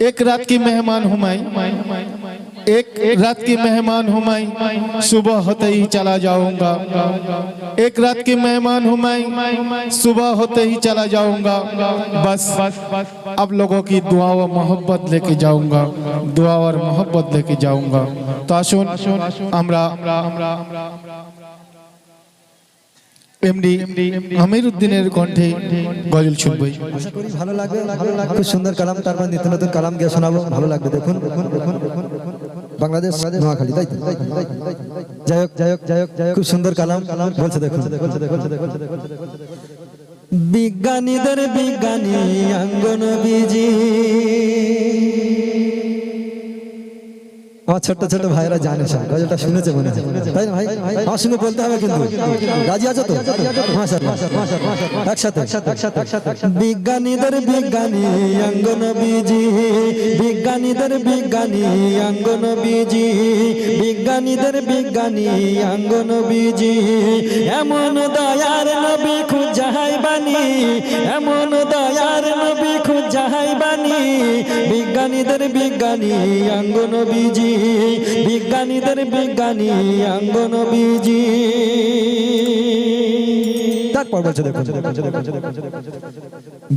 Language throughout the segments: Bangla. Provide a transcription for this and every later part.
एक रात की मेहमान हूँ मैं एक रात की मेहमान हूँ मैं सुबह होते ही चला जाऊंगा एक रात की मेहमान हूँ मैं सुबह होते ही चला जाऊंगा बस अब लोगों की दुआ व मोहब्बत लेके जाऊंगा दुआ और मोहब्बत लेके जाऊंगा তো আসুন আমরা এমডি আমির উদ্দিনের কণ্ঠে গজল শুনবই। আশা করি ভালো লাগবে খুব সুন্দর কালাম তারপর নিত্য নতুন কালাম গিয়ে শোনাবো। ভালো লাগবে, দেখুন। বাংলাদেশ নোয়াখালী, তাই? যাই হোক যাই হোক যাই হোক খুব সুন্দর কালাম কালাম বলছে দেখুন। বিজ্ঞানীদের বিজ্ঞানী আঙ্গন বিজি আমার ছোট্ট ছোট ভাইরা জানে সব, গজলটা শুনেছে মনে হয়। তাই না ভাই? আমার সঙ্গে বলতে হবে কিন্তু। রাজি আছো তো? একসাথে। বিজ্ঞানীদের বিজ্ঞানী অঙ্গন বিজি বিজ্ঞানীদের বিজ্ঞানী অঙ্গন বিজি বিজ্ঞানীদের বিজ্ঞানী অঙ্গন বিজি এমন দয়ার নবী খুঁজাহাই বানি এমন দয়ার নবী খুঁজাহাই বাণী বিজ্ঞানীদের বিজ্ঞানী অঙ্গন বিজি বিজ্ঞানীদের বিজ্ঞানী অঙ্গন বিজি তারপর বলছে দেখুন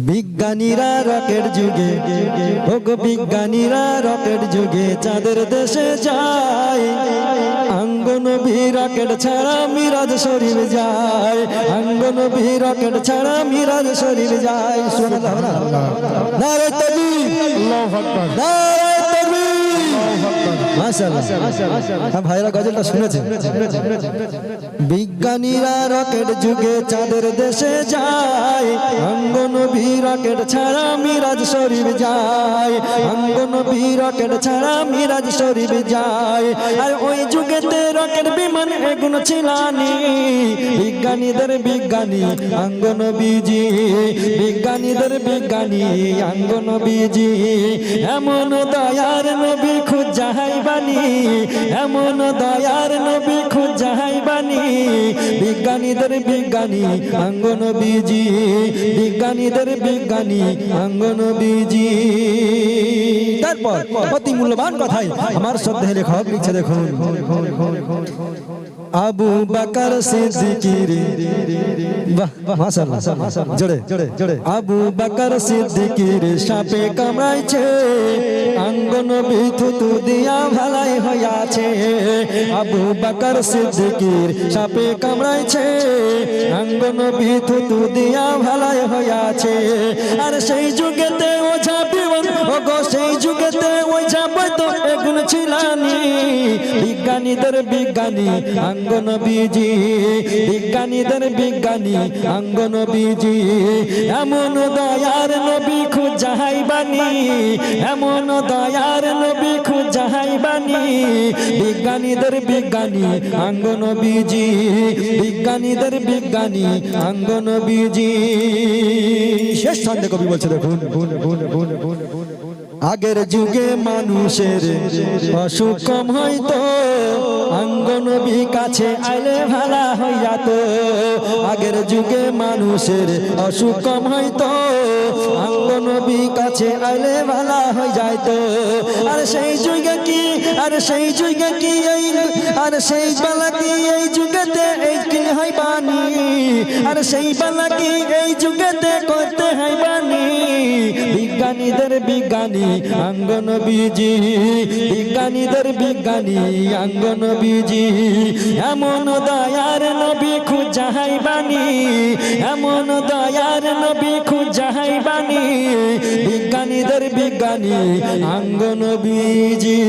বিজ্ঞানীরা রকেট যুগে ভোগ বিজ্ঞানীরা রকেট যুগে চাঁদের দেশে যায়। আঙ্গন ভি রকেট ছাড়া মিরাজ শরীর যায়। আঙ্গন ভি রকেট ছাড়া মিরাজ শরীর যায়। সুবহানাল্লাহ হ্যাঁ ভাইরা শুনেছে? বিজ্ঞানীরা রকেট যুগে চাঁদের দেশে যায়। অঙ্গন রকেট ছাড়া মিরাজ শরীফ যায়। অঙ্গন রকেট ছাড়া মিরাজ শরীফ যায়। আর ওই যুগেতে রকেট বিমান এগুলো ছিলানি। বিজ্ঞানীদের বিজ্ঞানী, অঙ্গন বিজি বিজ্ঞানীদের বিজ্ঞানী, অঙ্গন বিজি এমন দয়ার নবী খুঁজাহাই বানি এমন দয়ার নবী খুঁজাই বানি বিজ্ঞানীদের বিজ্ঞানী অঙ্গন বিজি বিজ্ঞানীদের বিজ্ঞানী অঙ্গন বিজি তারপর অতি মূল্যবান কথাই আমার শ্রদ্ধা লেখক লিখছে দেখুন। আবু বাকার সিদ্দিকির। বাহ, মাশাআল্লাহ জোরে জোরে। আবু বাকার সিদ্দিকির সাপে কামড়াইছে, আঙ্গন বিথুতু দিয়া ভালাই হইয়াছে। আবু বাকার সিদ্দিকির সাপে কামড়াইছে, আঙ্গন বিথুতু দিয়া ভালাই হইয়াছে। আর সেই যুগেতে বিজ্ঞানীদের বিজ্ঞানী আঙ্গন বিজি বিজ্ঞানীদের বিজ্ঞানী আঙ্গন বিজি এমন দয়ার নবী খুঁজাহাই বানি এমন দয়ার নবী খুঁজাহাই বানি বিজ্ঞানীদের বিজ্ঞানী আঙ্গন বিজি বিজ্ঞানীদের বিজ্ঞানী আঙ্গন বিজি শেষ ছন্দে কবি বলছে দেখুন। আগের যুগে মানুষের অসুখ কম হইতো। অঙ্গনবী কাছে আইলে ভালা হইয়াত। আগের যুগে মানুষের অসুখ কম হইতো। অঙ্গনবী কাছে আইলে ভালা হই যাইতো আর সেই যুগে কি, আর সেই যুগে কি এই, আর সেই বেলা কি এই যুগেতে এই কি হয় বানি আর সেই বেলা কি এই যুগেতে করতে হয় বানি বিজ্ঞানীদের বিজ্ঞানী আঙ্গন বিজি বিজ্ঞানীদের বিজ্ঞানী আঙ্গন বিজি এমন দয়ার নবী খুঁজাহাই বানি এমন দয়ার নবী খুঁজাহাই বাণী বিজ্ঞানীদের বিজ্ঞানী আঙ্গন বিজি